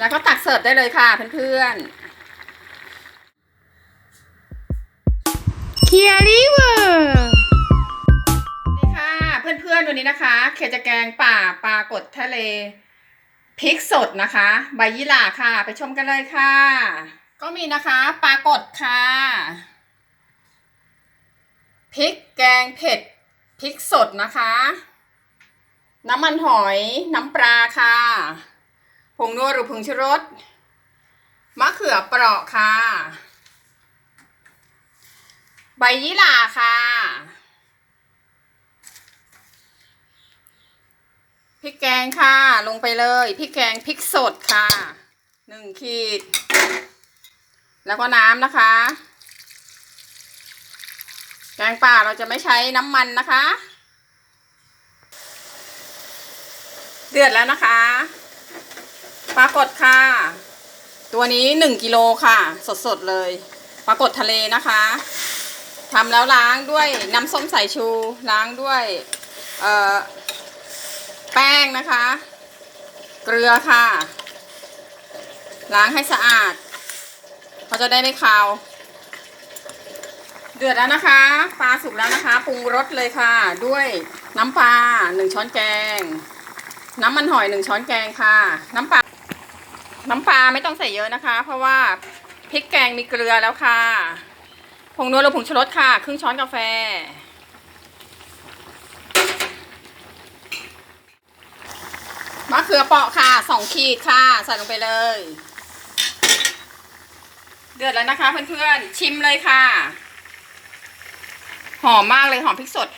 แล้วก็ตักเสิร์ฟได้เลยค่ะเพื่อนเคียริเวอร์ๆนี่ค่ะเพื่อนๆวันนี้นะคะ เขียจะแกงป่าปลากดทะเลพริกสดนะคะ ใบยี่หร่าค่ะ ไปชมกันเลยค่ะ ก็มีนะคะปลากดค่ะพริกแกงเผ็ดพริกสดนะคะ น้ำมันหอยน้ำปลาค่ะผ งนัวหรือผงชูรส มะเขือเปราะค่ะ ใบยี่หร่าค่ะ พริกแกงค่ะ ลงไปเลย พริกแกงพริกสดค่ะ หนึ่งขีด แล้วก็น้ำนะคะแกงป่าเราจะไม่ใช้น้ำมันนะคะ เดือดแล้วนะคะ ปลากดค่ะ ตัวนี้หนึ่งกิโลค่ะ สดๆเลยปลากดทะเลนะคะทำแล้วล้างด้วยน้ำส้มสายชู ล้างด้วยแป้งนะคะ เกลือค่ะ ล้างให้สะอาดเขาจะได้ไม่คาว เดือดแล้วนะคะ ปลาสุกแล้วนะคะปรุงรสเลยค่ะ ด้วยน้ำปลาหนึ่งช้อนแกง น้ำมันหอยหนึ่งช้อนแกงค่ะ น้ำปลา น้ำปลาไม่ต้องใส่เยอะนะคะ เพราะว่าพริกแกงมีเกลือแล้วค่ะ ผงนัวหรือผงชูรสค่ะ ครึ่งช้อนกาแฟ มะเขือเปราะค่ะสองขีดค่ะ ใส่ลงไปเลย เดือดแล้วนะคะเพื่อนๆ ชิมเลยค่ะ หอมมากเลยหอมพริกสด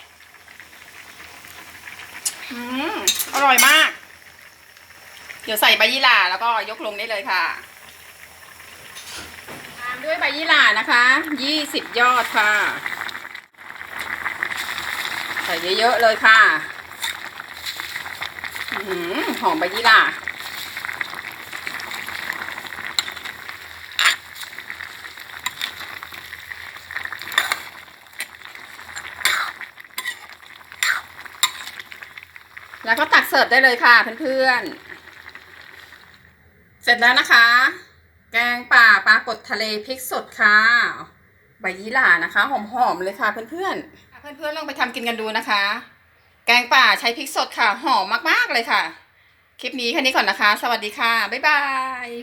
อืมอร่อยมาก ดี๋ยวใส่ใบยี่หร่าแล้วก็ยกลงได้เลยค่ะตามด้วยใบยี่หร่านะคะยี่สิบยอดค่ะ ใส่เยอะๆเลยค่ะหือหอมใบยี่หร่าแล้วก็ตักเสิร์ฟได้เลยค่ะเพื่อนๆ เสร็จแล้วนะคะ แกงป่าปลากดทะเลพริกสดค่ะ ใบยี่หร่านะคะ หอมๆเลยค่ะเพื่อนๆเพื่อนๆลองไปทำกินกันดูนะคะ แกงป่าใช้พริกสดค่ะ หอมมากๆเลยค่ะ คลิปนี้แค่นี้ก่อนนะคะ สวัสดีค่ะ บ๊ายบาย